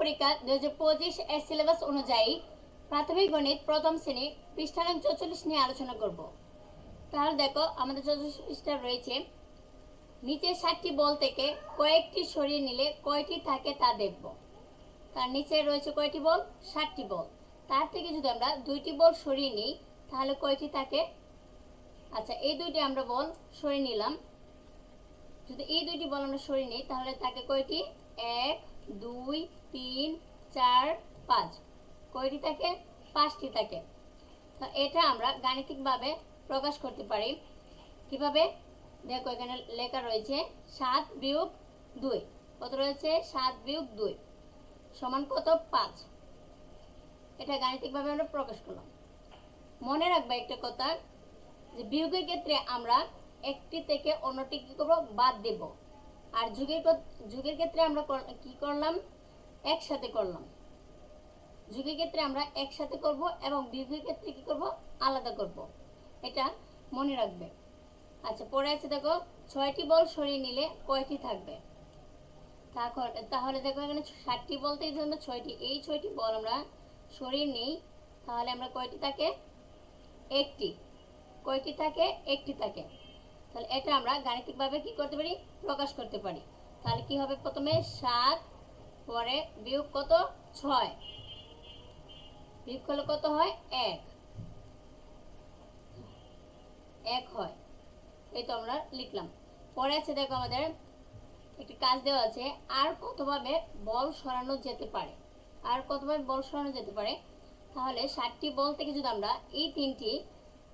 দু হাজার পঁচিশ এর সিলেবাস অনুযায়ী প্রাথমিক গণিত প্রথম শ্রেণি পৃষ্ঠা নং চৌচল্লিশ নিয়ে আলোচনা করব। তাহলে দেখো, আমাদের চৌচল্লিশ পৃষ্ঠা রয়েছে। নিচে ষাটটি বল থেকে কয়েকটি সরিয়ে নিলে কয়টি থাকে তা দেখব। তার নিচে রয়েছে কয়টি বল? ষাটটি বল। তার থেকে যদি আমরা দুইটি বল সরিয়ে নিই, তাহলে কয়টি থাকে? আচ্ছা এই দুইটি আমরা বল সরিয়ে নিলাম। যদি এই দুইটি বল আমরা সরিয়ে নিই, তাহলে থাকে কয়টি? এক, দুই, তিন, চার, পাঁচ। কয়টি থাকে? পাঁচটি থাকে। তো এটা আমরা গাণিতিকভাবে প্রকাশ করতে পারি। কীভাবে? দেখো এখানে লেখা রয়েছে সাত বিয়োগ দুই। কত রয়েছে? সাত বিয়োগ দুই। সমান কত? পাঁচ। এটা গাণিতিকভাবে আমরা প্রকাশ করলাম। মনে রাখবে একটা কথা যে বিয়োগের ক্ষেত্রে আমরা একটি থেকে অন্যটি কি করব? বাদ দেব। আর যুগের যুগের ক্ষেত্রে আমরা কি করলাম? একসাথে করলাম। যুগের ক্ষেত্রে আমরা একসাথে করব এবং বিয়োগের ক্ষেত্রে কি করব? আলাদা করব। এটা মনে রাখবে। আচ্ছা পরে আছে দেখো, ছয়টি বল সরিয়ে নিলে কয়টি থাকবে? তাহলে দেখো এখানে ষাটটি বলতে জন্য ছয়টি। এই ছয়টি বল আমরা সরিয়ে নিই। তাহলে আমরা কয়টি থাকে? একটি। কয়টি থাকে? একটি থাকে। তাহলে এটা আমরা গাণিতিকভাবে কি করতে পারি? প্রকাশ করতে পারি। তাহলে কি হবে প্রথমে সাত, পরে বিয়োগ কত? ছয়। বিয়োগ করলে কত হয়? এক। এক হয়। এই তো আমরা লিখলাম। পরে আছে দেখো আমাদের একটি কাজ দেওয়া আছে, আর কতভাবে বল সরানো যেতে পারে? আর কতভাবে বল সরানো যেতে পারে? তাহলে ষাটটি বল থেকে যদি আমরা এই তিনটি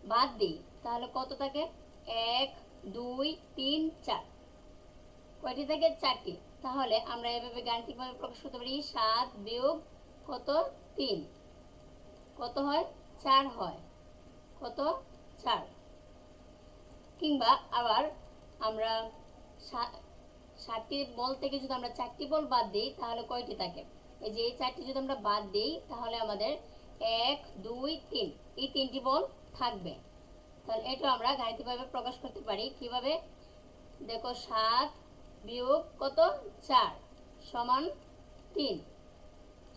বাদ দিই, তাহলে কত থাকে? এক, দুই, তিন, চার। কয়টি থাকে চারটি? তাহলে আমরা এভাবে গাণিতিকভাবে প্রকাশ করতে পারি, সাত বিয়োগ কত? তিন। কত হয়? চার হয়। কত? চার। কিংবা আবার আমরা ষাটটি বল থেকে যদি আমরা চারটি বল বাদ দিই, তাহলে কয়টি থাকে? এই যে এই চারটি যদি আমরা বাদ দিই, তাহলে আমাদের এক, দুই, তিন। এই তিনটি বল থাকবে। তাহলে এটা আমরা গাণিতিকভাবে প্রকাশ করতে পারি? কীভাবে? দেখো, সাত বিয়োগ কত? চার সমান তিন।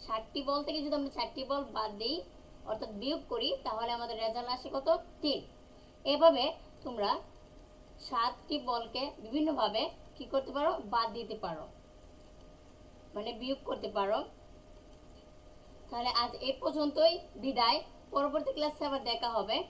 ষাটটি বল থেকে যদি আমরা চারটি বল বাদ দিই, অর্থাৎ বিয়োগ করি, তাহলে আমাদের রেজাল্ট আসে কত? তিন। এভাবে তোমরা সাতটি বলকে বিভিন্নভাবে কি করতে পারো? বাদ দিতে পারো। মানে বিয়োগ করতে পারো। তাহলে আজ এই পর্যন্তই। বিদায়। পরবর্তী ক্লাসে আবার দেখা হবে।